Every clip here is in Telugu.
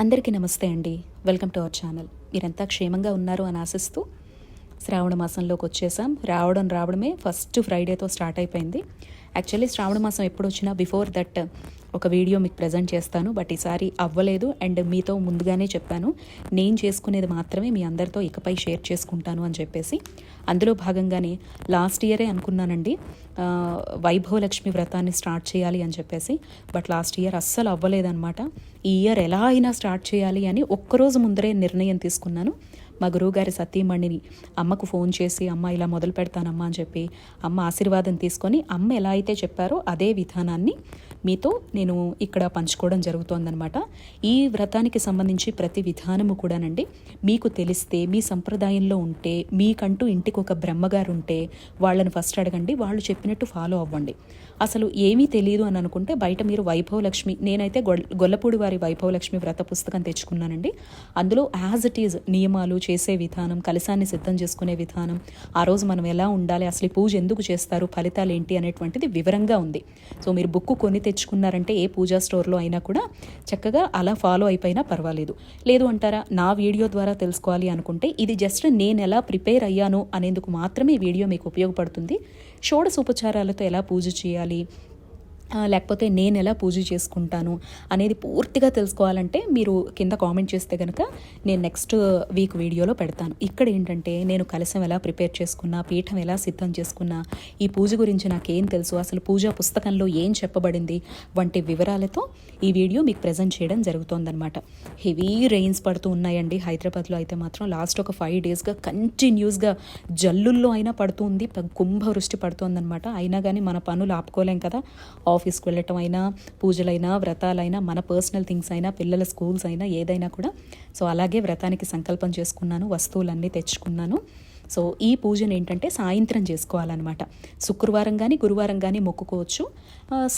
అందరికీ నమస్తే అండి. Welcome to our channel. మీరంతా క్షేమంగా ఉన్నారు అని ఆశిస్తూ శ్రావణ మాసంలోకి వచ్చేసాం. రావడం రావడమే ఫస్ట్ ఫ్రైడేతో స్టార్ట్ అయిపోయింది. యాక్చువల్లీ శ్రావణ మాసం ఎప్పుడు వచ్చినా బిఫోర్ దట్ uh, ఒక వీడియో మీకు ప్రజెంట్ చేస్తాను. బట్ ఈసారి అవ్వలేదు అండ్ మీతో ముందుగానే చెప్పాను. నేను చేసుకునేది మాత్రమే మీ అందరితో ఇకపై షేర్ చేసుకుంటాను అని చెప్పేసి. అందులో భాగంగానే లాస్ట్ ఇయరే అనుకున్నానండి. వైభవలక్ష్మి వ్రతాన్ని స్టార్ట్ చేయాలి అని చెప్పేసి. బట్ లాస్ట్ ఇయర్ అస్సలు అవ్వలేదన్నమాట. ఈ ఇయర్ ఎలా అయినా స్టార్ట్ చేయాలి అని ఒక్కరోజు ముందరే నిర్ణయం తీసుకున్నాను. మా గురువుగారి సతీమణిని అమ్మకు ఫోన్ చేసి అమ్మ ఇలా మొదలు పెడతానమ్మా అని చెప్పి అమ్మ ఆశీర్వాదం తీసుకొని అమ్మ ఎలా అయితే చెప్పారో అదే విధానాన్ని మీతో నేను ఇక్కడ పంచుకోవడం జరుగుతోందనమాట ఈ వ్రతానికి సంబంధించి ప్రతి విధానము కూడానండి. మీకు తెలిస్తే మీ సంప్రదాయంలో ఉంటే మీకంటూ ఇంటికి ఒక బ్రహ్మగారు ఉంటే వాళ్ళని ఫస్ట్ అడగండి వాళ్ళు చెప్పినట్టు ఫాలో అవ్వండి. అసలు ఏమీ తెలియదు అని అనుకుంటే బయట మీరు వైభవలక్ష్మి నేనైతే గొల్ గొల్లపూడి వారి వైభవలక్ష్మి వ్రత పుస్తకం తెచ్చుకున్నానండి. అందులో యాజ్ ఇట్ ఈజ్ నియమాలు చేసే విధానం కలశాన్ని సిద్ధం చేసుకునే విధానం ఆ రోజు మనం ఎలా ఉండాలి అసలు పూజ ఎందుకు చేస్తారు ఫలితాలు ఏంటి అనేటువంటిది వివరంగా ఉంది. సో మీరు బుక్ కొని తెచ్చుకున్నారంటే ఏ పూజా స్టోర్లో అయినా కూడా చక్కగా అలా ఫాలో అయిపోయినా పర్వాలేదు. లేదు అంటారా నా వీడియో ద్వారా తెలుసుకోవాలి అనుకుంటే ఇది జస్ట్ నేను ఎలా ప్రిపేర్ అయ్యాను అనేందుకు మాత్రమే వీడియో మీకు ఉపయోగపడుతుంది. షోడశ ఉపచారాలతో ఎలా పూజ చేయాలి లేకపోతే నేను ఎలా పూజ చేసుకుంటాను అనేది పూర్తిగా తెలుసుకోవాలంటే మీరు కింద కామెంట్ చేస్తే కనుక నేను నెక్స్ట్ వీక్ వీడియోలో పెడతాను. ఇక్కడ ఏంటంటే నేను కలశం ఎలా ప్రిపేర్ చేసుకున్నా పీఠం ఎలా సిద్ధం చేసుకున్నా ఈ పూజ గురించి నాకేం తెలుసు అసలు పూజా పుస్తకంలో ఏం చెప్పబడింది వంటి వివరాలతో ఈ వీడియో మీకు ప్రజెంట్ చేయడం జరుగుతోందనమాట హెవీ రెయిన్స్ పడుతూ ఉన్నాయండి. హైదరాబాద్లో అయితే మాత్రం లాస్ట్ ఒక ఫైవ్ డేస్గా కంటిన్యూస్గా జల్లుల్లో అయినా పడుతుంది కుంభవృష్టి పడుతోందనమాట అయినా కానీ మన పనులు ఆపుకోలేం కదా. ఆఫీస్కి వెళ్ళటం అయినా పూజలైనా వ్రతాలైనా మన పర్సనల్ థింగ్స్ అయినా పిల్లల స్కూల్స్ అయినా ఏదైనా కూడా. సో అలాగే వ్రతానికి సంకల్పం చేసుకున్నాను వస్తువులన్నీ తెచ్చుకున్నాను. సో ఈ పూజను ఏంటంటే సాయంత్రం చేసుకోవాలన్నమాట. శుక్రవారం కానీ గురువారం కానీ మొక్కుకోవచ్చు.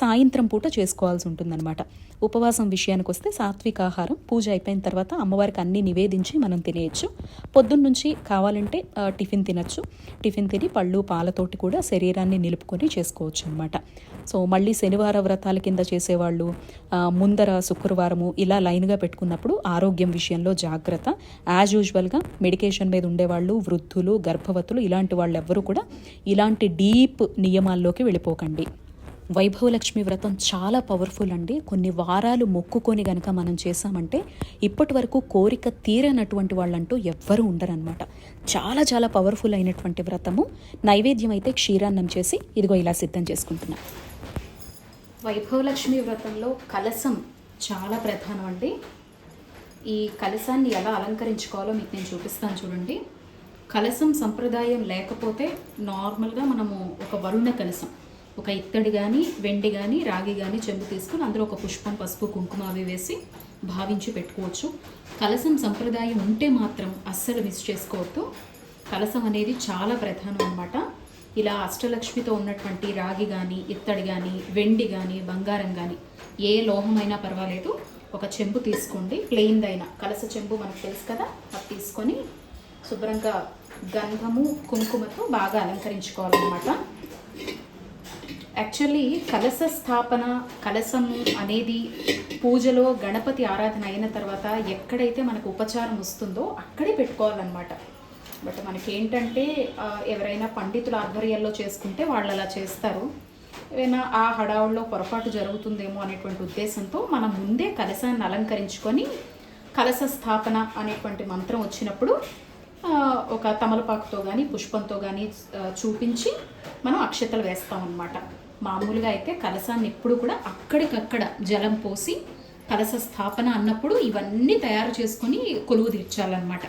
సాయంత్రం పూట చేసుకోవాల్సి ఉంటుందన్నమాట. ఉపవాసం విషయానికి వస్తే సాత్విక ఆహారం పూజ అయిపోయిన తర్వాత అమ్మవారికి అన్ని నివేదించి మనం తినేయచ్చు. పొద్దున్న నుంచి కావాలంటే టిఫిన్ తినచ్చు. టిఫిన్ తిని పళ్ళు పాలతోటి కూడా శరీరాన్ని నిలుపుకొని చేసుకోవచ్చు అనమాట సో మళ్ళీ శనివార వ్రతాల కింద చేసేవాళ్ళు ముందర శుక్రవారము ఇలా లైన్గా పెట్టుకున్నప్పుడు ఆరోగ్యం విషయంలో జాగ్రత్త. యాజ్ యూజువల్గా మెడికేషన్ మీద ఉండేవాళ్ళు వృద్ధులు గర్భవతులు ఇలాంటి వాళ్ళు ఎవ్వరూ కూడా ఇలాంటి డీప్ నియమాల్లోకి వెళ్ళిపోకండి. వైభవలక్ష్మి వ్రతం చాలా పవర్ఫుల్ అండి. కొన్ని వారాలు మొక్కుకొని గనక మనం చేసామంటే ఇప్పటి వరకు కోరిక తీరనటువంటి వాళ్ళంటూ ఎవ్వరూ ఉండరనమాట చాలా చాలా పవర్ఫుల్ అయినటువంటి వ్రతము. నైవేద్యం అయితే క్షీరాన్నం చేసి ఇదిగో ఇలా సిద్ధం చేసుకుంటున్నాం. వైభవలక్ష్మి వ్రతంలో కలసం చాలా ప్రధానం అండి. ఈ కలసాన్ని ఎలా అలంకరించుకోవాలో మీకు నేను చూపిస్తాను చూడండి. కలసం సంప్రదాయం లేకపోతే నార్మల్గా మనము ఒక వరుణ కలసం. ఒక ఇత్తడి కానీ వెండి కానీ రాగి కానీ చెంబు తీసుకుని అందులో ఒక పుష్పం పసుపు కుంకుమ అవి వేసి భావించి పెట్టుకోవచ్చు. కలసం సంప్రదాయం ఉంటే మాత్రం అస్సలు మిస్ చేసుకోవద్దు. కలసం అనేది చాలా ప్రధానం అన్నమాట. ఇలా అష్టలక్ష్మితో ఉన్నటువంటి రాగి కానీ ఇత్తడి కానీ వెండి కానీ బంగారం కానీ ఏ లోహమైనా పర్వాలేదు. ఒక చెంబు తీసుకోండి. ప్లెయిన్ అయినా. కలస చెంబు మనకు తెలుసు కదా? అది తీసుకొని శుభ్రంగా గంధము కుంకుమతో బాగా అలంకరించుకోవాలన్నమాట. యాక్చువల్లీ కలశ స్థాపన కలశము అనేది పూజలో గణపతి ఆరాధన అయిన తర్వాత ఎక్కడైతే మనకు ఉపచారం వస్తుందో అక్కడే పెట్టుకోవాలన్నమాట. బట్ మనకి ఏంటంటే ఎవరైనా పండితుల ఆధ్వర్యంలో చేసుకుంటే వాళ్ళు అలా చేస్తారు. ఏమైనా ఆ హడావుల్లో పొరపాటు జరుగుతుందేమో అనేటువంటి ఉద్దేశంతో మనం ముందే కలశాన్ని అలంకరించుకొని కలశ స్థాపన అనేటువంటి మంత్రం వచ్చినప్పుడు ఒక తమలపాకుతో కానీ పుష్పంతో కానీ చూపించి మనం అక్షతలు వేస్తామన్నమాట. మామూలుగా అయితే కలశాన్ని ఎప్పుడు కూడా అక్కడికక్కడ జలం పోసి కలశ స్థాపన అన్నప్పుడు ఇవన్నీ తయారు చేసుకొని కొలువు తీర్చాలన్నమాట.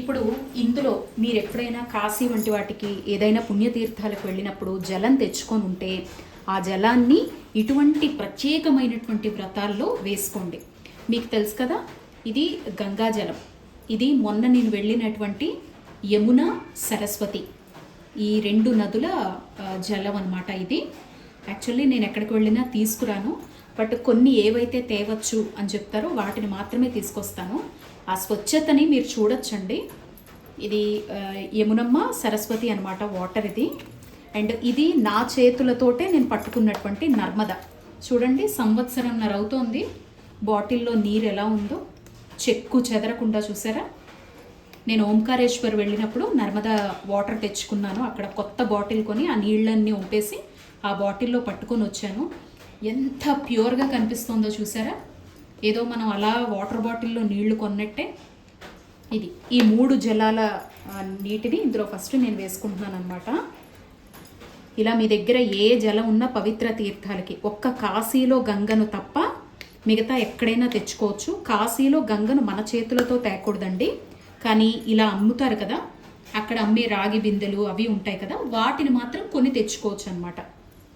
ఇప్పుడు ఇందులో మీరు ఎప్పుడైనా కాశీ వంటి వాటికి ఏదైనా పుణ్యతీర్థాలకు వెళ్ళినప్పుడు జలం తెచ్చుకొని ఉంటే ఆ జలాన్ని ఇటువంటి ప్రత్యేకమైనటువంటి వ్రతాల్లో వేసుకోండి. మీకు తెలుసు కదా ఇది గంగా జలం. ఇది మొన్న నేను వెళ్ళినటువంటి యమున సరస్వతి ఈ రెండు నదుల జలం అనమాట ఇది. యాక్చువల్లీ నేను ఎక్కడికి వెళ్ళినా తీసుకురాను. బట్ కొన్ని ఏవైతే తేవచ్చు అని చెప్తారో వాటిని మాత్రమే తీసుకొస్తాను. ఆ స్వచ్ఛతని మీరు చూడొచ్చండి. ఇది యమునమ్మ సరస్వతి అనమాట వాటర్ ఇది. అండ్ ఇది నా చేతులతోటే నేను పట్టుకున్నటువంటి నర్మద. చూడండి సంవత్సరంన్నర అవుతోంది బాటిల్లో నీరు ఎలా ఉందో. చెక్కు చెదరకుండా చూసారా? నేను ఓంకారేశ్వర్ వెళ్ళినప్పుడు నర్మదా వాటర్ తెచ్చుకున్నాను. అక్కడ కొత్త బాటిల్ కొని ఆ నీళ్ళన్నీ ఉంపేసి ఆ బాటిల్లో పట్టుకొని వచ్చాను. ఎంత ప్యూర్గా కనిపిస్తుందో చూసారా? ఏదో మనం అలా వాటర్ బాటిల్లో నీళ్ళు కొన్నట్టే. ఇది ఈ మూడు జలాల నీటిని ఇందులో ఫస్ట్ నేను వేసుకుంటున్నాను అనమాట ఇలా మీ దగ్గర ఏ జలం ఉన్నా పవిత్ర తీర్థాలకి. ఒక్క కాశీలో గంగను తప్ప మిగతా ఎక్కడైనా తెచ్చుకోవచ్చు. కాశీలో గంగను మన చేతులతో తేకూడదండి. కానీ ఇలా అమ్ముతారు కదా అక్కడ అమ్మే రాగి బిందెలు అవి ఉంటాయి కదా వాటిని మాత్రం కొని తెచ్చుకోవచ్చు అనమాట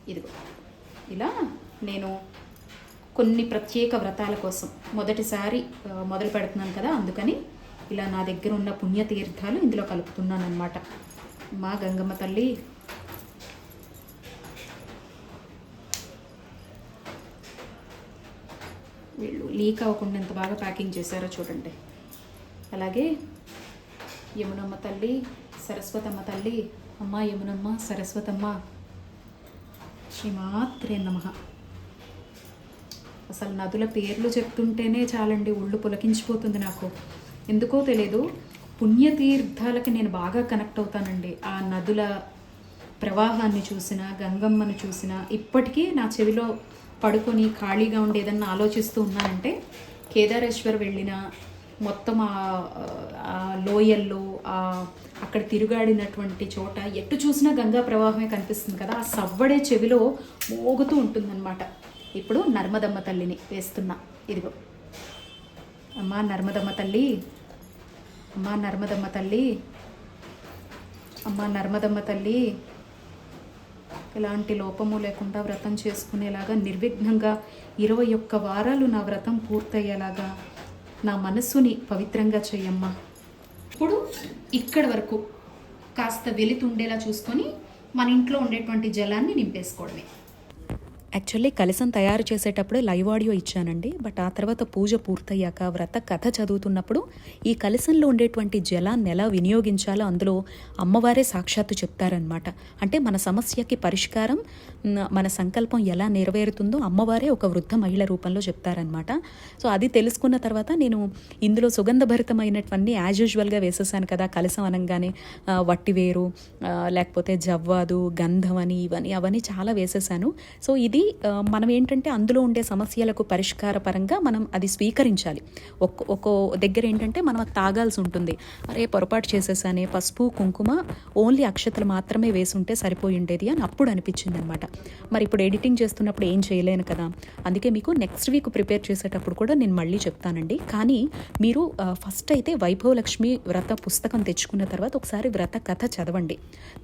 ఇదిగో. ఇలా నేను కొన్ని ప్రత్యేక వ్రతాల కోసం మొదటిసారి మొదలు పెడుతున్నాను కదా అందుకని ఇలా నా దగ్గర ఉన్న పుణ్యతీర్థాలు ఇందులో కలుపుతున్నాను అనమాట మా గంగమ్మ తల్లి వీళ్ళు లీక్ అవ్వకుండా ఎంత బాగా ప్యాకింగ్ చేశారో చూడండి. అలాగే యమునమ్మ తల్లి సరస్వతమ్మ తల్లి అమ్మ యమునమ్మ సరస్వతమ్మ శ్రీమాత్రే నమ. అసలు నదుల పేర్లు చెప్తుంటేనే చాలండి ఒళ్ళు పులకించిపోతుంది నాకు. ఎందుకో తెలియదు పుణ్యతీర్థాలకి నేను బాగా కనెక్ట్ అవుతానండి. ఆ నదుల ప్రవాహాన్ని చూసిన గంగమ్మను చూసిన ఇప్పటికీ నా చెవిలో పడుకొని ఖాళీగా ఉండేదన్న ఏదన్నా ఆలోచిస్తూ ఉన్నానంటే కేదారేశ్వర్ వెళ్ళిన మొత్తం ఆ లోయల్లో ఆ అక్కడ తిరుగాడినటువంటి చోట ఎటు చూసినా గంగా ప్రవాహమే కనిపిస్తుంది కదా ఆ సవ్వడే చెవిలో మోగుతూ ఉంటుందన్నమాట. ఇప్పుడు నర్మదమ్మ తల్లిని వేస్తున్నా. ఇదిగో. అమ్మా నర్మదమ్మ తల్లి. అమ్మా నర్మదమ్మ తల్లి. అమ్మా నర్మదమ్మ తల్లి. ఎలాంటి లోపము లేకుండా వ్రతం చేసుకునేలాగా నిర్విఘ్నంగా ఇరవై ఒక్క వారాలు నా వ్రతం పూర్తయ్యేలాగా నా మనస్సుని పవిత్రంగా చేయమ్మా. ఇప్పుడు ఇక్కడి వరకు కాస్త వెలితుండేలా చూసుకొని మన ఇంట్లో ఉండేటువంటి జలాన్ని నింపేసుకోవడమే. యాక్చువల్లీ కలసం తయారు చేసేటప్పుడే లైవ్ ఆడియో ఇచ్చానండి. బట్ ఆ తర్వాత పూజ పూర్తయ్యాక వ్రత కథ చదువుతున్నప్పుడు ఈ కలసంలో ఉండేటువంటి జలాన్ని ఎలా వినియోగించాలో అందులో అమ్మవారే సాక్షాత్తు చెప్తారనమాట అంటే మన సమస్యకి పరిష్కారం మన సంకల్పం ఎలా నెరవేరుతుందో అమ్మవారే ఒక వృద్ధ మహిళ రూపంలో చెప్తారనమాట సో అది తెలుసుకున్న తర్వాత నేను ఇందులో సుగంధభరితమైనటువంటి యాజ్ యూజువల్గా వేసేసాను కదా కలసం అనగానే వట్టివేరు లేకపోతే జవ్వాదు గంధం అని ఇవని అవన్నీ చాలా వేసేసాను. సో ఇది మనం ఏంటంటే అందులో ఉండే సమస్యలకు పరిష్కార పరంగా మనం అది స్వీకరించాలి. ఒక్క ఒక్కో దగ్గర ఏంటంటే మనం అది తాగాల్సి ఉంటుంది. అరే పొరపాటు చేసేసానే పసుపు కుంకుమ ఓన్లీ అక్షతలు మాత్రమే వేసుంటే సరిపోయి ఉండేది అని అప్పుడు అనిపించింది అనమాట మరి ఇప్పుడు ఎడిటింగ్ చేస్తున్నప్పుడు ఏం చేయలేను కదా? అందుకే మీకు నెక్స్ట్ వీక్ ప్రిపేర్ చేసేటప్పుడు కూడా నేను మళ్ళీ చెప్తానండి. కానీ మీరు ఫస్ట్ అయితే వైభవలక్ష్మి వ్రత పుస్తకం తెచ్చుకున్న తర్వాత ఒకసారి వ్రత కథ చదవండి.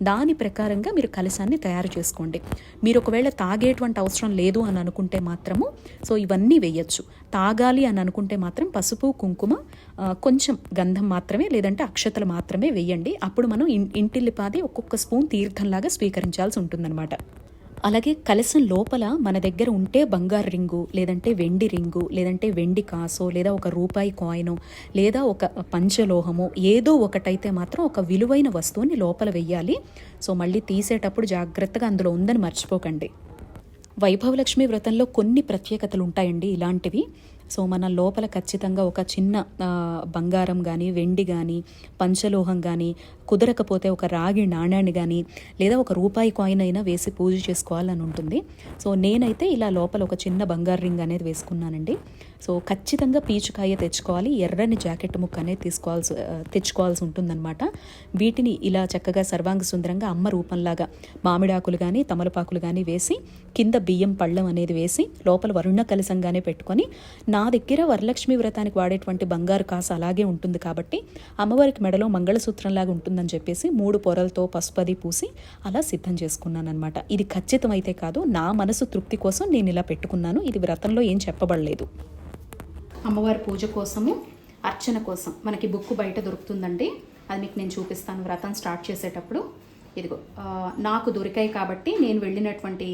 దాని ప్రకారంగా మీరు కలశాన్ని తయారు చేసుకోండి. మీరు ఒకవేళ తాగేటువంటి అవసరం లేదు అని అనుకుంటే మాత్రము. సో ఇవన్నీ వేయచ్చు. తాగాలి అని అనుకుంటే మాత్రం పసుపు కుంకుమ కొంచెం గంధం మాత్రమే లేదంటే అక్షతలు మాత్రమే వేయండి. అప్పుడు మనం ఇంటిల్లిపాది ఒక్కొక్క స్పూన్ తీర్థంలాగా స్వీకరించాల్సి ఉంటుందన్నమాట. అలాగే కలసం లోపల మన దగ్గర ఉంటే బంగారు రింగు లేదంటే వెండి రింగు లేదంటే వెండి కాసో లేదా ఒక రూపాయి కాయినో లేదా ఒక పంచలోహమో ఏదో ఒకటైతే మాత్రం ఒక విలువైన వస్తువుని లోపల వెయ్యాలి సో మళ్ళీ తీసేటప్పుడు జాగ్రత్తగా అందులో ఉందని మర్చిపోకండి. వైభవలక్ష్మి వ్రతంలో కొన్ని ప్రత్యేకతలు ఉంటాయండి ఇలాంటివి. సో మన లోపల ఖచ్చితంగా ఒక చిన్న బంగారం కానీ వెండి కానీ పంచలోహం కానీ కుదరకపోతే ఒక రాగి నాణ్యాన్ని కానీ లేదా ఒక రూపాయి కాయిన్ అయినా వేసి పూజ చేసుకోవాలని ఉంటుంది. సో నేనైతే ఇలా లోపల ఒక చిన్న బంగారు రింగ్ అనేది వేసుకున్నానండి. సో ఖచ్చితంగా పీచుకాయ తెచ్చుకోవాలి. ఎర్రని జాకెట్ ముక్క అనేది తీసుకోవాల్సి తెచ్చుకోవాల్సి ఉంటుందన్నమాట. వీటిని ఇలా చక్కగా సర్వాంగ సుందరంగా అమ్మ రూపంలాగా మామిడాకులు కానీ తమలపాకులు కానీ వేసి కింద బియ్యం పళ్ళం అనేది వేసి లోపల వరుణ కలసంగానే పెట్టుకొని నా దగ్గర వరలక్ష్మి వ్రతానికి వాడేటువంటి బంగారు కాసు అలాగే ఉంటుంది కాబట్టి అమ్మవారికి మెడలో మంగళసూత్రంలాగా ఉంటుందని చెప్పేసి మూడు పొరలతో పసుపది పూసి అలా సిద్ధం చేసుకున్నాను అనమాట ఇది ఖచ్చితమైతే కాదు నా మనసు తృప్తి కోసం నేను ఇలా పెట్టుకున్నాను. ఇది వ్రతంలో ఏం చెప్పబడలేదు. అమ్మవారి పూజ కోసము అర్చన కోసం మనకి బుక్ బయట దొరుకుతుందండి. అది మీకు నేను చూపిస్తాను వ్రతం స్టార్ట్ చేసేటప్పుడు. ఇదిగో నాకు దొరికాయి కాబట్టి నేను వెళ్ళినటువంటి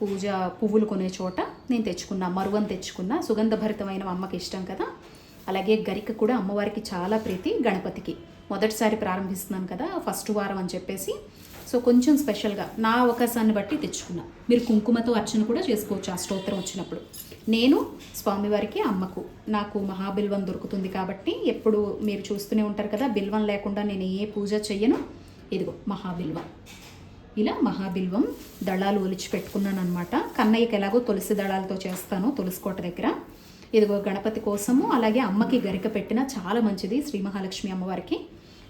పూజ పువ్వులు కొనే చోట నేను తెచ్చుకున్నా మరువని తెచ్చుకున్నా సుగంధభరితమైన అమ్మకి ఇష్టం కదా. అలాగే గరిక కూడా అమ్మవారికి చాలా ప్రీతి గణపతికి. మొదటిసారి ప్రారంభిస్తున్నాను కదా ఫస్ట్ వారం అని చెప్పేసి. సో కొంచెం స్పెషల్గా నా అవకాశాన్ని బట్టి తెచ్చుకున్నా. మీరు కుంకుమతో అర్చన కూడా చేసుకోవచ్చు ఆ స్తోత్రం వచ్చినప్పుడు. నేను స్వామివారికి అమ్మకు. నాకు మహాబిల్వం దొరుకుతుంది కాబట్టి ఎప్పుడు మీరు చూస్తూనే ఉంటారు కదా బిల్వం లేకుండా నేను ఏ పూజ చెయ్యను. ఇదిగో మహాబిల్వం. ఇలా మహాబిల్వం దళాలు ఒలిచి పెట్టుకున్నాను అనమాట కన్నయ్యకి ఎలాగో తులసి దళాలతో చేస్తాను తులసి కోట దగ్గర. ఇదిగో గణపతి కోసము అలాగే అమ్మకి గరిక పెట్టిన చాలా మంచిది శ్రీ మహాలక్ష్మి అమ్మవారికి.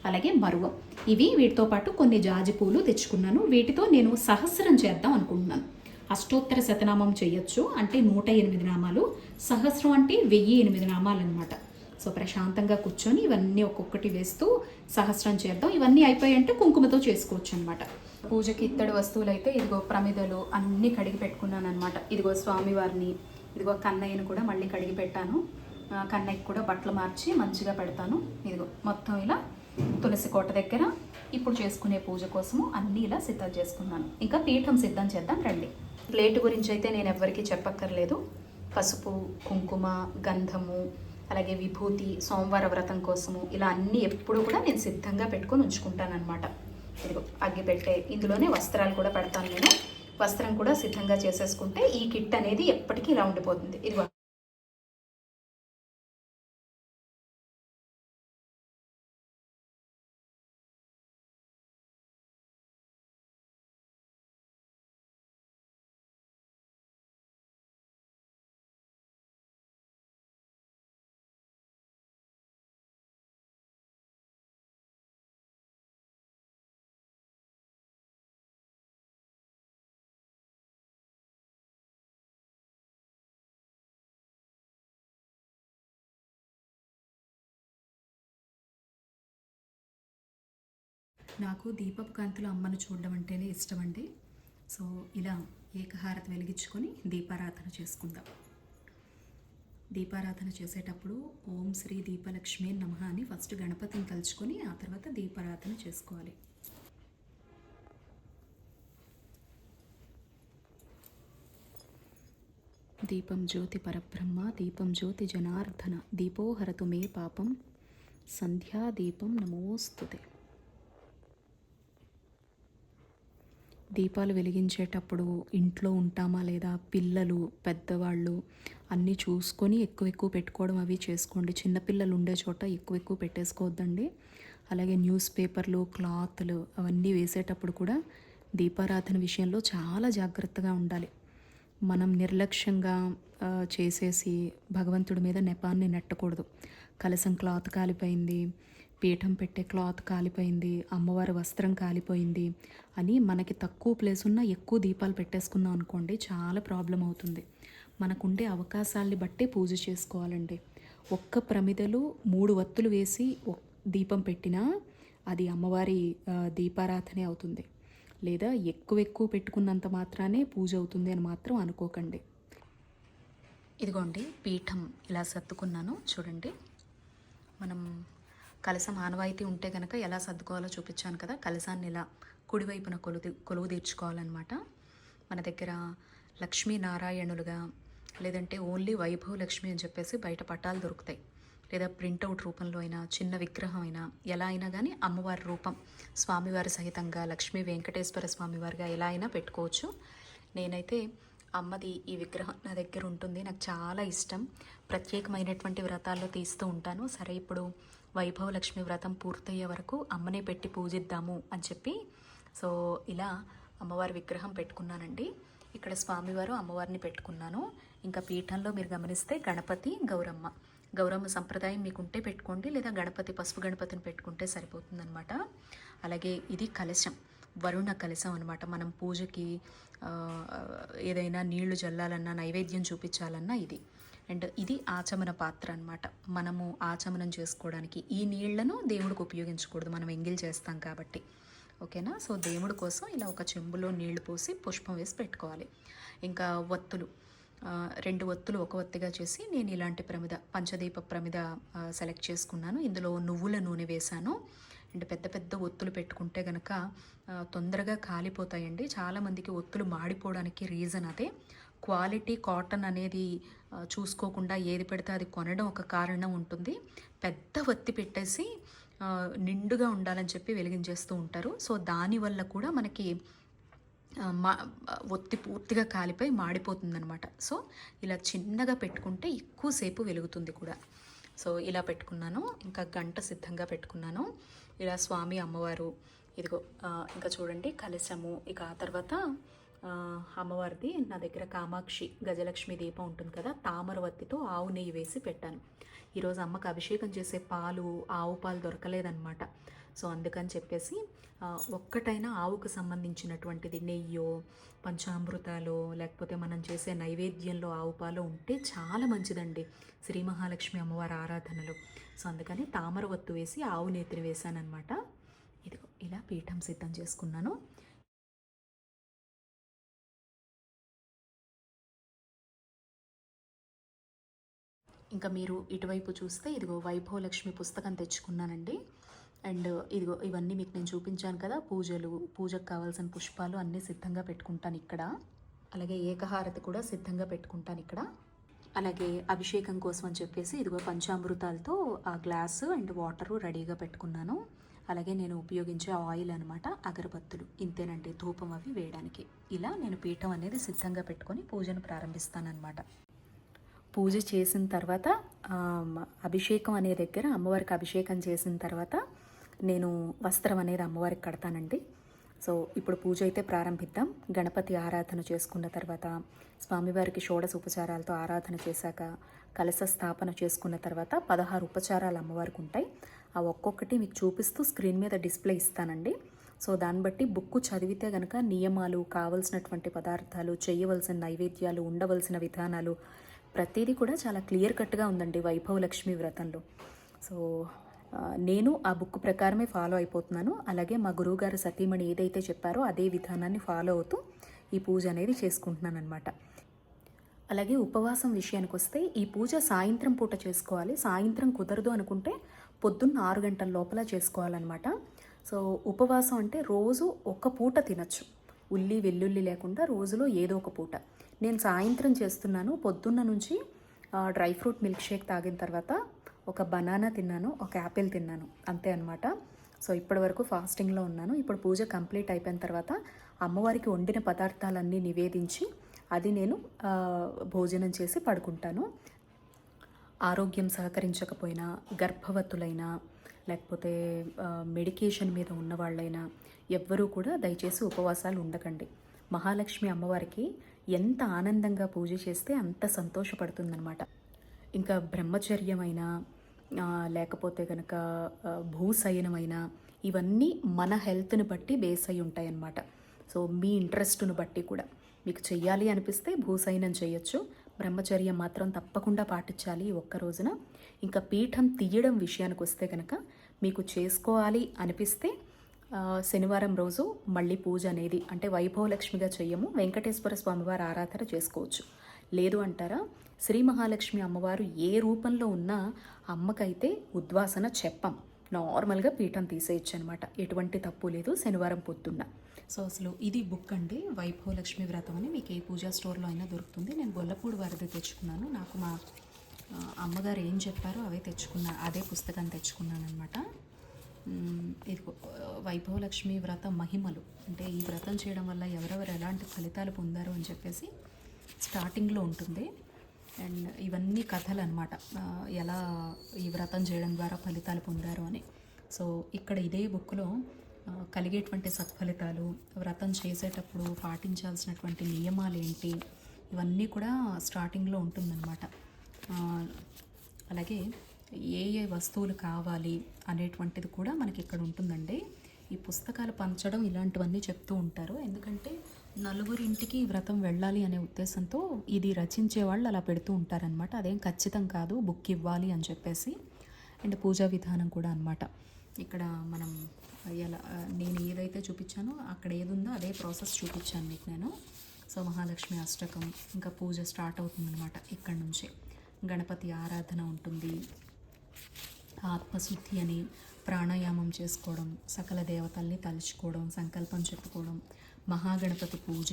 అలాగే మరువం. ఇవి వీటితో పాటు కొన్ని జాజి పూలు తెచ్చుకున్నాను. వీటితో నేను సహస్రం చేద్దాం అనుకుంటున్నాను. అష్టోత్తర శతనామం చేయొచ్చు. అంటే నూట ఎనిమిది నామాలు. సహస్రం అంటే వెయ్యి ఎనిమిది నామాలు అనమాట సో ప్రశాంతంగా కూర్చొని ఇవన్నీ ఒక్కొక్కటి వేస్తూ సహస్రం చేద్దాం. ఇవన్నీ అయిపోయాయంటే కుంకుమతో చేసుకోవచ్చు అనమాట పూజకి ఇత్తడి వస్తువులు అయితే ఇదిగో ప్రమిదలు అన్నీ కడిగి పెట్టుకున్నాను అనమాట ఇదిగో స్వామివారిని ఇదిగో కన్నయ్యను కూడా మళ్ళీ కడిగి పెట్టాను. కన్నయ్యకి కూడా బట్టలు మార్చి మంచిగా పెడతాను. ఇదిగో మొత్తం ఇలా తులసి కోట దగ్గర ఇప్పుడు చేసుకునే పూజ కోసము అన్నీ ఇలా సిద్ధం చేసుకున్నాను. ఇంకా పీఠం సిద్ధం చేద్దాం రండి. ప్లేట్ గురించి అయితే నేను ఎవ్వరికీ చెప్పక్కర్లేదు. పసుపు కుంకుమ గంధము అలాగే విభూతి సోమవార వ్రతం కోసము ఇలా అన్నీ ఎప్పుడు కూడా నేను సిద్ధంగా పెట్టుకొని ఉంచుకుంటాను అనమాట ఇదిగో అగ్గి పెట్టే ఇందులోనే వస్త్రాలు కూడా పెడతాను నేను. వస్త్రం కూడా సిద్ధంగా చేసేసుకుంటే ఈ కిట్ అనేది ఎప్పటికీ ఇలా ఉండిపోతుంది. ఇదిగో. నాకు దీపపు కాంతిలో అమ్మను చూడడం అంటేనే ఇష్టం అండి సో ఇలా ఏకహారతి వెలిగించుకొని దీపారాధన చేసుకుందాం. దీపారాధన చేసేటప్పుడు ఓం శ్రీ దీపలక్ష్మి నమ అని ఫస్ట్ గణపతిని తలుచుకొని ఆ తర్వాత దీపారాధన చేసుకోవాలి. దీపం జ్యోతి పరబ్రహ్మ దీపం జ్యోతి జనార్దన దీపోహరతు మే పాపం సంధ్యా దీపం నమోస్తుతే. దీపాలు వెలిగించేటప్పుడు ఇంట్లో ఉంటామా లేదా పిల్లలు పెద్దవాళ్ళు అన్నీ చూసుకొని ఎక్కువ ఎక్కువ పెట్టుకోవడం అవి చేసుకోండి. చిన్నపిల్లలు ఉండే చోట ఎక్కువ ఎక్కువ పెట్టేసుకోవద్దండి. అలాగే న్యూస్ పేపర్లు క్లాత్లు అవన్నీ వేసేటప్పుడు కూడా దీపారాధన విషయంలో చాలా జాగ్రత్తగా ఉండాలి. మనం నిర్లక్ష్యంగా చేసేసి భగవంతుడి మీద నెపాన్ని నెట్టకూడదు. కలసం క్లాత్ కాలిపోయింది. పీఠం పెట్టే క్లాత్ కాలిపోయింది అమ్మవారి వస్త్రం కాలిపోయింది అని మనకి తక్కువ ప్లేస్ ఉన్న ఎక్కువ దీపాలు పెట్టేసుకున్నాం అనుకోండి చాలా ప్రాబ్లం అవుతుంది. మనకుండే అవకాశాలని బట్టి పూజ చేసుకోవాలండి. ఒక్క ప్రమిదలు మూడు వత్తులు వేసి దీపం పెట్టినా అది అమ్మవారి దీపారాధనే అవుతుంది. లేదా ఎక్కువ ఎక్కువ పెట్టుకున్నంత మాత్రానే పూజ అవుతుంది అని మాత్రం అనుకోకండి. ఇదిగోండి పీఠం ఇలా సర్దుకున్నాను. చూడండి మనం కలసం ఆనవాయితీ ఉంటే కనుక ఎలా సర్దుకోవాలో చూపించాను కదా కలసాన్ని ఇలా కుడివైపున కొలువు కొలువు తీర్చుకోవాలన్నమాట. మన దగ్గర లక్ష్మీనారాయణులుగా లేదంటే ఓన్లీ వైభవ లక్ష్మి అని చెప్పేసి బయట పట్టాలు దొరుకుతాయి. లేదా ప్రింటౌట్ రూపంలో అయినా చిన్న విగ్రహం అయినా ఎలా అయినా కానీ అమ్మవారి రూపం స్వామివారి సహితంగా లక్ష్మీ వెంకటేశ్వర స్వామివారిగా ఎలా అయినా పెట్టుకోవచ్చు. నేనైతే అమ్మది ఈ విగ్రహం నా దగ్గర ఉంటుంది నాకు చాలా ఇష్టం. ప్రత్యేకమైనటువంటి వ్రతాల్లో తీస్తూ ఉంటాను. సరే ఇప్పుడు వైభవ లక్ష్మి వ్రతం పూర్తయ్యే వరకు అమ్మనే పెట్టి పూజిద్దాము అని చెప్పి సో ఇలా అమ్మవారి విగ్రహం పెట్టుకున్నానండి. ఇక్కడ స్వామివారు అమ్మవారిని పెట్టుకున్నాను. ఇంకా పీఠంలో మీరు గమనిస్తే గణపతి గౌరమ్మ. గౌరమ్మ సంప్రదాయం మీకుంటే పెట్టుకోండి లేదా గణపతి పసుపు గణపతిని పెట్టుకుంటే సరిపోతుందనమాట అలాగే ఇది కలశం వరుణ కలశం అనమాట మనం పూజకి ఏదైనా నీళ్ళు జల్లాలన్నా నైవేద్యం చూపించాలన్నా ఇది. అండ్ ఇది ఆచమన పాత్ర అనమాట మనము ఆచమనం చేసుకోవడానికి ఈ నీళ్ళను దేవుడికి ఉపయోగించకూడదు. మనం ఎంగిల్ చేస్తాం కాబట్టి. ఓకేనా? సో దేవుడి కోసం ఇలా ఒక చెంబులో నీళ్ళు పోసి పుష్పం వేసి పెట్టుకోవాలి. ఇంకా ఒత్తులు. రెండు ఒత్తులు ఒక ఒత్తిగా చేసి నేను ఇలాంటి ప్రమిద పంచదీప ప్రమిద సెలెక్ట్ చేసుకున్నాను. ఇందులో నువ్వుల నూనె వేశాను. అండ్ పెద్ద పెద్ద ఒత్తులు పెట్టుకుంటే గనక తొందరగా కాలిపోతాయండి. చాలామందికి ఒత్తులు మాడిపోవడానికి రీజన్ అదే. క్వాలిటీ కాటన్ అనేది చూసుకోకుండా ఏది పెడితే అది కొనడం ఒక కారణం ఉంటుంది. పెద్ద ఒత్తి పెట్టేసి నిండుగా ఉండాలని చెప్పి వెలిగించేస్తూ ఉంటారు. సో దానివల్ల కూడా మనకి మా ఒత్తి పూర్తిగా కాలిపోయి మాడిపోతుందనమాట సో ఇలా చిన్నగా పెట్టుకుంటే ఎక్కువసేపు వెలుగుతుంది కూడా. సో ఇలా పెట్టుకున్నాను. ఇంకా గంట సిద్ధంగా పెట్టుకున్నాను. ఇలా స్వామి అమ్మవారు ఇదిగో ఇంకా చూడండి కలశము. ఇక ఆ తర్వాత అమ్మవారిది నా దగ్గర కామాక్షి గజలక్ష్మి దీపం ఉంటుంది కదా తామరవత్తితో ఆవు నెయ్యి వేసి పెట్టాను. ఈరోజు అమ్మకు అభిషేకం చేసే పాలు ఆవు పాలు దొరకలేదన్నమాట. సో అందుకని చెప్పేసి ఒక్కటైనా ఆవుకు సంబంధించినటువంటిది నెయ్యో పంచామృతాలు లేకపోతే మనం చేసే నైవేద్యంలో ఆవు పాలు ఉంటే చాలా మంచిదండి శ్రీ మహాలక్ష్మి అమ్మవారి ఆరాధనలో. సో అందుకని తామరవత్తు వేసి ఆవు నేతిని వేశానమాట ఇదిగో ఇలా పీఠం సిద్ధం చేసుకున్నాను. ఇంకా మీరు ఇటువైపు చూస్తే ఇదిగో వైభవలక్ష్మి పుస్తకం తెచ్చుకున్నానండి. అండ్ ఇదిగో ఇవన్నీ మీకు నేను చూపించాను కదా పూజలు పూజకు కావాల్సిన పుష్పాలు అన్నీ సిద్ధంగా పెట్టుకుంటాను ఇక్కడ. అలాగే ఏకహారతి కూడా సిద్ధంగా పెట్టుకుంటాను ఇక్కడ. అలాగే అభిషేకం కోసం అని చెప్పేసి ఇదిగో పంచామృతాలతో ఆ గ్లాసు అండ్ వాటరు రెడీగా పెట్టుకున్నాను. అలాగే నేను ఉపయోగించే ఆయిల్ అనమాట అగరబత్తులు. ఇంతేనండి ధూపం అవి వేయడానికి. ఇలా నేను పీఠం అనేది సిద్ధంగా పెట్టుకొని పూజను ప్రారంభిస్తానన్నమాట. పూజ చేసిన తర్వాత అభిషేకం అనే దగ్గర అమ్మవారికి అభిషేకం చేసిన తర్వాత నేను వస్త్రం అనేది అమ్మవారికి కడతానండి. సో ఇప్పుడు పూజ అయితే ప్రారంభిద్దాం. గణపతి ఆరాధన చేసుకున్న తర్వాత స్వామివారికి షోడశ ఉపచారాలతో ఆరాధన చేశాక కలశ స్థాపన చేసుకున్న తర్వాత పదహారు ఉపచారాలు అమ్మవారికి ఉంటాయి. ఆ ఒక్కొక్కటి మీకు చూపిస్తూ స్క్రీన్ మీద డిస్ప్లే ఇస్తానండి. సో దాన్ని బట్టి బుక్ చదివితే కనుక నియమాలు కావలసినటువంటి పదార్థాలు చేయవలసిన నైవేద్యాలు ఉండవలసిన విధానాలు ప్రతిదీ కూడా చాలా క్లియర్ కట్గా ఉందండి వైభవ లక్ష్మి వ్రతంలో. సో నేను ఆ బుక్ ప్రకారమే ఫాలో అయిపోతున్నాను. అలాగే మా గురువుగారు సతీమణి ఏదైతే చెప్పారో అదే విధానాన్ని ఫాలో అవుతూ ఈ పూజ అనేది చేసుకుంటున్నాను అనమాట అలాగే ఉపవాసం విషయానికి వస్తే ఈ పూజ సాయంత్రం పూట చేసుకోవాలి. సాయంత్రం కుదరదు అనుకుంటే పొద్దున్న ఆరు గంటల లోపల చేసుకోవాలన్నమాట. సో ఉపవాసం అంటే రోజు ఒక పూట తినచ్చు. ఉల్లి వెల్లుల్లి లేకుండా రోజులో ఏదో ఒక పూట. నేను సాయంత్రం చేస్తున్నాను. పొద్దున్న నుంచి డ్రై ఫ్రూట్ మిల్క్ షేక్ తాగిన తర్వాత ఒక బనానా తిన్నాను ఒక యాపిల్ తిన్నాను. అంతే అనమాట సో ఇప్పటి వరకు ఫాస్టింగ్లో ఉన్నాను. ఇప్పుడు పూజ కంప్లీట్ అయిపోయిన తర్వాత అమ్మవారికి వండిన పదార్థాలన్నీ నివేదించి అది నేను భోజనం చేసి పడుకుంటాను. ఆరోగ్యం సహకరించకపోయినా గర్భవతులైనా లేకపోతే మెడికేషన్ మీద ఉన్నవాళ్ళైనా ఎవ్వరూ కూడా దయచేసి ఉపవాసాలు ఉండకండి. మహాలక్ష్మి అమ్మవారికి ఎంత ఆనందంగా పూజ చేస్తే అంత సంతోషపడుతుందన్నమాట. ఇంకా బ్రహ్మచర్యమైనా లేకపోతే కనుక ఆ, భూశయనమైన ఇవన్నీ మన హెల్త్ని బట్టి బేస్ అయి ఉంటాయన్నమాట. సో మీ ఇంట్రెస్ట్ను బట్టి కూడా. మీకు చెయ్యాలి అనిపిస్తే భూశయనం చేయొచ్చు. బ్రహ్మచర్యం మాత్రం తప్పకుండా పాటించాలి ఒక్క రోజున. ఇంకా పీఠం తీయడం విషయానికి వస్తే కనుక మీకు చేసుకోవాలి అనిపిస్తే శనివారం రోజు మళ్ళీ పూజ అనేది అంటే వైభవలక్ష్మిగా చెయ్యము వెంకటేశ్వర స్వామివారి ఆరాధన చేసుకోవచ్చు. లేదు అంటారా? శ్రీ మహాలక్ష్మి అమ్మవారు ఏ రూపంలో ఉన్నా అమ్మకైతే ఉద్వాసన చెప్పం. నార్మల్గా పీఠం తీసేయచ్చు అనమాట ఎటువంటి తప్పు లేదు శనివారం పొద్దున్న. సో అసలు ఇది బుక్ అండి. వైభవలక్ష్మి వ్రతం అని మీకు ఏ పూజా స్టోర్లో అయినా దొరుకుతుంది. నేను గొల్లపూడి వారిది తెచ్చుకున్నాను. నాకు మా అమ్మగారు ఏం చెప్పారో అవే తెచ్చుకున్నా అదే పుస్తకం తెచ్చుకున్నాను అనమాట ఇది వైభవలక్ష్మి వ్రత మహిమలు. అంటే ఈ వ్రతం చేయడం వల్ల ఎవరెవరు ఎలాంటి ఫలితాలు పొందారు అని చెప్పేసి స్టార్టింగ్లో ఉంటుంది. అండ్ ఇవన్నీ కథలు అనమాట ఎలా ఈ వ్రతం చేయడం ద్వారా ఫలితాలు పొందారు అని. సో ఇక్కడ ఇదే బుక్లో కలిగేటువంటి సత్ఫలితాలు వ్రతం చేసేటప్పుడు పాటించాల్సినటువంటి నియమాలు ఏంటి ఇవన్నీ కూడా స్టార్టింగ్లో ఉంటుందన్నమాట. అలాగే ఏ ఏ వస్తువులు కావాలి అనేటువంటిది కూడా మనకి ఇక్కడ ఉంటుందండి. ఈ పుస్తకాలు పంచడం ఇలాంటివన్నీ చెప్తూ ఉంటారు. ఎందుకంటే నలుగురింటికి ఈ వ్రతం వెళ్ళాలి అనే ఉద్దేశంతో ఇది రచించే వాళ్ళు అలా పెడుతూ ఉంటారనమాట అదేం ఖచ్చితం కాదు బుక్ ఇవ్వాలి అని చెప్పేసి. అండ్ పూజా విధానం కూడా అనమాట ఇక్కడ మనం ఎలా నేను ఏదైతే చూపించానో అక్కడ ఏది ఉందో అదే ప్రాసెస్ చూపించాను మీకు నేను. సో మహాలక్ష్మి అష్టకం ఇంకా పూజ స్టార్ట్ అవుతుందన్నమాట ఇక్కడ నుంచి. గణపతి ఆరాధన ఉంటుంది. ఆత్మశుద్ధి అని ప్రాణాయామం చేసుకోవడం సకల దేవతల్ని తలుచుకోవడం సంకల్పం చెప్పుకోవడం మహాగణపతి పూజ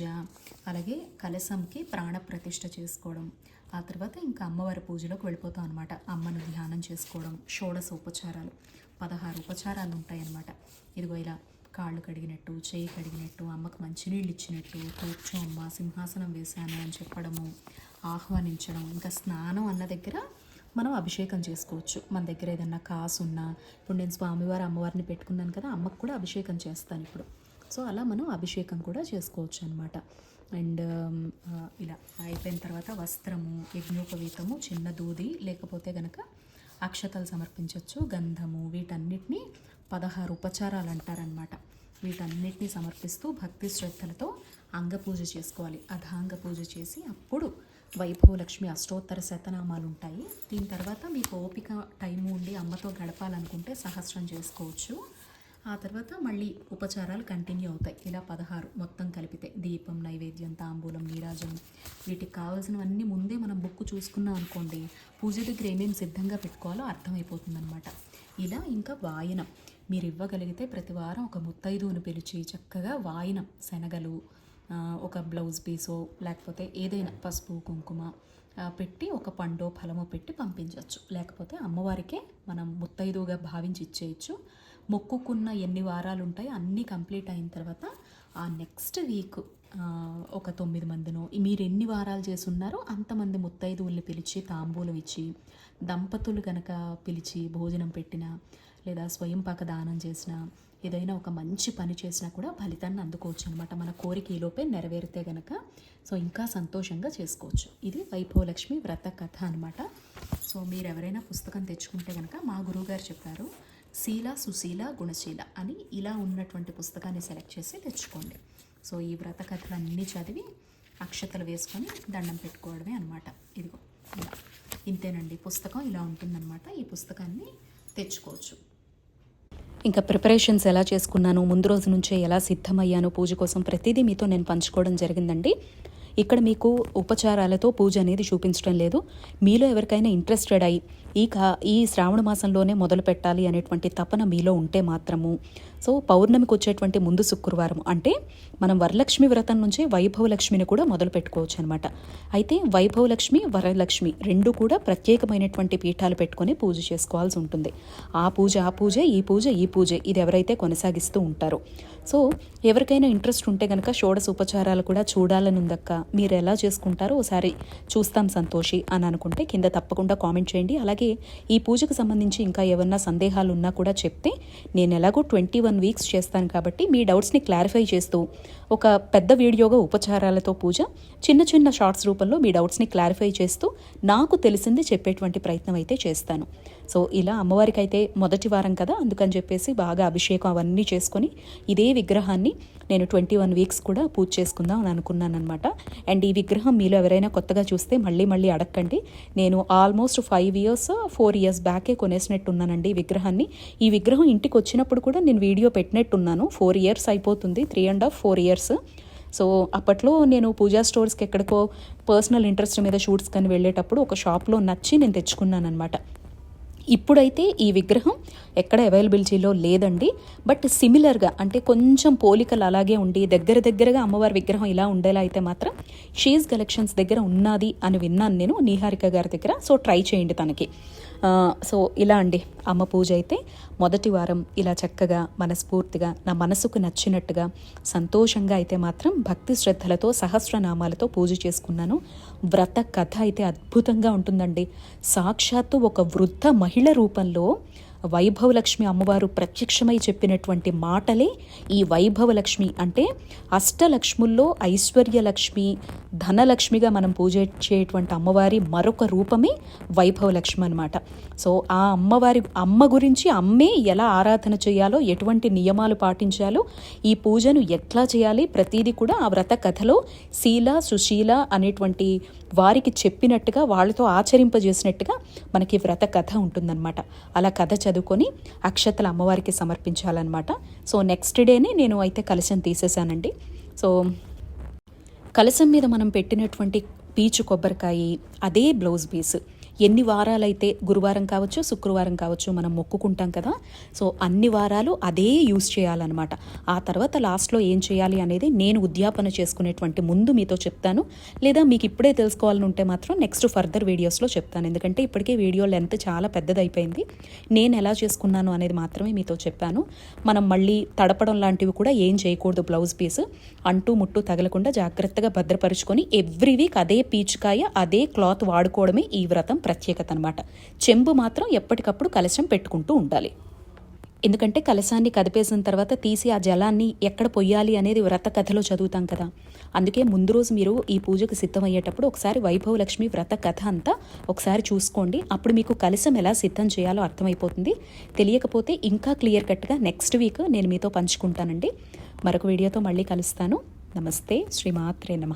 అలాగే కలశంకి ప్రాణప్రతిష్ఠ చేసుకోవడం. ఆ తర్వాత ఇంకా అమ్మవారి పూజలోకి వెళ్ళిపోతాం అనమాట అమ్మను ధ్యానం చేసుకోవడం షోడశ ఉపచారాలు పదహారు ఉపచారాలు ఉంటాయన్నమాట. ఇదిగో ఇలా కాళ్ళు కడిగినట్టు చేయి కడిగినట్టు అమ్మకు మంచినీళ్ళు ఇచ్చినట్టు కూర్చో అమ్మ సింహాసనం వేశాను అని చెప్పడము ఆహ్వానించడం ఇంకా స్నానం అన్న దగ్గర మనం అభిషేకం చేసుకోవచ్చు. మన దగ్గర ఏదన్నా కాసు ఉన్నా ఇప్పుడు నేను స్వామివారి అమ్మవారిని పెట్టుకున్నాను కదా అమ్మకు కూడా అభిషేకం చేస్తాను ఇప్పుడు. సో అలా మనం అభిషేకం కూడా చేసుకోవచ్చు అనమాట అండ్ ఇలా అయిపోయిన తర్వాత వస్త్రము యజ్ఞోపవీతము చిన్న దూది లేకపోతే గనక అక్షతలు సమర్పించవచ్చు గంధము వీటన్నిటిని పదహారు ఉపచారాలు అంటారనమాట వీటన్నిటిని సమర్పిస్తూ భక్తి శ్రద్ధలతో అంగపూజ చేసుకోవాలి. అధాంగ పూజ చేసి అప్పుడు వైభవలక్ష్మి అష్టోత్తర శతనామాలు ఉంటాయి. దీని తర్వాత మీకు ఓపిక టైం ఉండి అమ్మతో గడపాలనుకుంటే సహస్రం చేసుకోవచ్చు. ఆ తర్వాత మళ్ళీ ఉపచారాలు కంటిన్యూ అవుతాయి. ఇలా పదహారు మొత్తం కలిపితే దీపం నైవేద్యం తాంబూలం నీరాజం వీటికి కావాల్సినవన్నీ ముందే మనం బుక్ చూసుకున్నాం అనుకోండి పూజ దగ్గర ఏమేమి సిద్ధంగా పెట్టుకోవాలో అర్థమైపోతుందన్నమాట. ఇలా ఇంకా వాయనం. మీరు ఇవ్వగలిగితే ప్రతి వారం ఒక ముత్తైదువును పిలిచి చక్కగా వాయనం శనగలు ఒక బ్లౌజ్ పీసో లేకపోతే ఏదైనా పసుపు కుంకుమ పెట్టి ఒక పండో ఫలమో పెట్టి పంపించవచ్చు లేకపోతే అమ్మవారికే మనం ముత్తైదువుగా భావించి ఇచ్చేయచ్చు. మొక్కుకున్న ఎన్ని వారాలు ఉంటాయో అన్నీ కంప్లీట్ అయిన తర్వాత ఆ నెక్స్ట్ వీక్ ఒక తొమ్మిది మందినో మీరు ఎన్ని వారాలు చేసి ఉన్నారో అంతమంది ముత్తైదువుల్ని పిలిచి తాంబూలం ఇచ్చి దంపతులు కనుక పిలిచి భోజనం పెట్టినా లేదా స్వయం పాక దానం చేసినా ఏదైనా ఒక మంచి పని చేసినా కూడా ఫలితాన్ని అందుకోవచ్చు అనమాట మన కోరిక ఈలోపే నెరవేరితే గనక సో ఇంకా సంతోషంగా చేసుకోవచ్చు. ఇది వైభవలక్ష్మి వ్రత కథ అనమాట సో మీరు ఎవరైనా పుస్తకం తెచ్చుకుంటే కనుక మా గురువుగారు చెప్పారు శీల సుశీల గుణశీల అని ఇలా ఉన్నటువంటి పుస్తకాన్ని సెలెక్ట్ చేసి తెచ్చుకోండి. సో ఈ వ్రత కథలన్నీ చదివి అక్షతలు వేసుకొని దండం పెట్టుకోవడమే అనమాట ఇదిగో ఇలా. ఇంతేనండి పుస్తకం ఇలా ఉంటుందన్నమాట. ఈ పుస్తకాన్ని తెచ్చుకోవచ్చు. ఇంకా ప్రిపరేషన్స్ ఎలా చేసుకున్నాను ముందు రోజు నుంచే ఎలా సిద్ధమయ్యాను పూజ కోసం ప్రతిదీ మీతో నేను పంచుకోవడం జరిగిందండి. ఇక్కడ మీకు ఉపచారాలతో పూజ అనేది చూపించడం లేదు. మీలో ఎవరికైనా ఇంట్రెస్టెడ్ అయ్యి ఈ కా ఈ శ్రావణ మాసంలోనే మొదలు పెట్టాలి అనేటువంటి తపన మీలో ఉంటే మాత్రము. సో పౌర్ణమికి వచ్చేటువంటి ముందు శుక్రవారం అంటే మనం వరలక్ష్మి వ్రతం నుంచే వైభవలక్ష్మిని కూడా మొదలు పెట్టుకోవచ్చు అనమాట అయితే వైభవలక్ష్మి వరలక్ష్మి రెండు కూడా ప్రత్యేకమైనటువంటి పీఠాలు పెట్టుకొని పూజ చేసుకోవాల్సి ఉంటుంది. ఆ పూజ ఆ పూజ ఈ పూజ ఈ పూజ ఇది ఎవరైతే కొనసాగిస్తూ ఉంటారో. సో ఎవరికైనా ఇంట్రెస్ట్ ఉంటే కనుక షోడశ ఉపచారాలు కూడా చూడాలని ఉందక్క మీరు ఎలా చేసుకుంటారో ఒకసారి చూస్తాం సంతోషి అని అనుకుంటే కింద తప్పకుండా కామెంట్ చేయండి. అలాగే ఈ పూజకు సంబంధించి ఇంకా ఏమన్నా సందేహాలు ఉన్నా కూడా చెప్తే నేను ఎలాగో ట్వంటీ వన్ వీక్స్ చేస్తాను కాబట్టి మీ డౌట్స్ని క్లారిఫై చేస్తూ ఒక పెద్ద వీడియోగా ఉపచారాలతో పూజ చిన్న చిన్న షార్ట్స్ రూపంలో మీ డౌట్స్ని క్లారిఫై చేస్తూ నాకు తెలిసింది చెప్పేటువంటి ప్రయత్నం అయితే చేస్తాను. సో ఇలా అమ్మవారికి అయితే మొదటి వారం కదా అందుకని చెప్పేసి బాగా అభిషేకం అవన్నీ చేసుకొని ఇదే విగ్రహాన్ని నేను ట్వంటీ వన్ వీక్స్ కూడా పూజ చేసుకుందాం అని అనుకున్నాను అనమాట అండ్ ఈ విగ్రహం మీలో ఎవరైనా కొత్తగా చూస్తే మళ్ళీ మళ్ళీ అడగండి నేను almost five years four years బ్యాకే కొనేసినట్టున్నానండి ఈ విగ్రహాన్ని. ఈ విగ్రహం ఇంటికి వచ్చినప్పుడు కూడా నేను వీడియో పెట్టినట్టున్నాను. ఫోర్ ఇయర్స్ అయిపోతుంది three and half four years. So అప్పట్లో నేను పూజా స్టోర్స్కి ఎక్కడికో పర్సనల్ ఇంట్రెస్ట్ మీద షూట్స్ కానీ వెళ్ళేటప్పుడు ఒక షాప్లో నచ్చి నేను తెచ్చుకున్నాను అనమాట ఇప్పుడైతే ఈ విగ్రహం ఎక్కడ అవైలబిలిటీలో లేదండి. బట్ సిమిలర్గా అంటే కొంచెం పోలికలు అలాగే ఉండి దగ్గర దగ్గరగా అమ్మవారి విగ్రహం ఇలా ఉండేలా అయితే మాత్రం షీజ్ కలెక్షన్స్ దగ్గర ఉన్నది అని విన్నాను నేను నీహారిక గారి దగ్గర. సో ట్రై చేయండి తనకి. సో ఇలా అండి అమ్మ పూజ అయితే. మొదటి వారం ఇలా చక్కగా మనస్ఫూర్తిగా నా మనసుకు నచ్చినట్టుగా సంతోషంగా అయితే మాత్రం భక్తి శ్రద్ధలతో సహస్రనామాలతో పూజ చేసుకున్నాను. వ్రత కథ అయితే అద్భుతంగా ఉంటుందండి. సాక్షాత్తు ఒక వృద్ధ మహిళ రూపంలో వైభవలక్ష్మి అమ్మవారు ప్రత్యక్షమై చెప్పినటువంటి మాటలే ఈ వైభవలక్ష్మి అంటే అష్టలక్ష్ముల్లో ఐశ్వర్యలక్ష్మి ధనలక్ష్మిగా మనం పూజ చేయటువంటి అమ్మవారి మరొక రూపమే వైభవలక్ష్మి అనమాట సో ఆ అమ్మవారి అమ్మ గురించి అమ్మే ఎలా ఆరాధన చేయాలో ఎటువంటి నియమాలు పాటించాలో ఈ పూజను ఎట్లా చేయాలి ప్రతిదీ కూడా ఆ వ్రత కథలో శీల సుశీల అనేటువంటి వారికి చెప్పినట్టుగా వాళ్ళతో ఆచరింపజేసినట్టుగా మనకి వ్రత కథ ఉంటుందన్నమాట. అలా కథ చదువుకొని అక్షతలు అమ్మవారికి సమర్పించాలన్నమాట. సో నెక్స్ట్ డేనే నేను అయితే కలశం తీసేసానండి సో కలశం మీద మనం పెట్టినటువంటి పీచు కొబ్బరికాయ అదే బ్లౌజ్ పీస్ ఎన్ని వారాలైతే గురువారం కావచ్చు శుక్రవారం కావచ్చు మనం మొక్కుకుంటాం కదా. సో అన్ని వారాలు అదే యూస్ చేయాలన్నమాట. ఆ తర్వాత లాస్ట్లో ఏం చేయాలి అనేది నేను ఉద్యాపన చేసుకునేటువంటి ముందు మీతో చెప్తాను. లేదా మీకు ఇప్పుడే తెలుసుకోవాలని ఉంటే మాత్రం నెక్స్ట్ ఫర్దర్ వీడియోస్లో చెప్తాను. ఎందుకంటే ఇప్పటికే వీడియో లెంత్ చాలా పెద్దదైపోయింది. నేను ఎలా చేసుకున్నాను అనేది మాత్రమే మీతో చెప్పాను. మనం మళ్ళీ తడపడం లాంటివి కూడా ఏం చేయకూడదు బ్లౌజ్ పీస్. అంటూ ముట్టు తగలకుండా జాగ్రత్తగా భద్రపరుచుకొని ఎవ్రీ వీక్ అదే పీచుకాయ అదే క్లాత్ వాడుకోవడమే ఈ వ్రతం ప్రత్యేకత అనమాట చెంబు మాత్రం ఎప్పటికప్పుడు కలశం పెట్టుకుంటూ ఉండాలి. ఎందుకంటే కలశాన్ని కదిపేసిన తర్వాత తీసి ఆ జలాన్ని ఎక్కడ పొయ్యాలి అనేది వ్రత కథలో చదువుతాం కదా. అందుకే ముందు రోజు మీరు ఈ పూజకు సిద్ధమయ్యేటప్పుడు ఒకసారి వైభవ లక్ష్మి వ్రత కథ అంతా ఒకసారి చూసుకోండి. అప్పుడు మీకు కలశం ఎలా సిద్ధం చేయాలో అర్థమైపోతుంది. తెలియకపోతే ఇంకా క్లియర్ కట్గా నెక్స్ట్ వీక్ నేను మీతో పంచుకుంటానండి. మరొక వీడియోతో మళ్ళీ కలుస్తాను. నమస్తే. శ్రీమాత్రే నమ.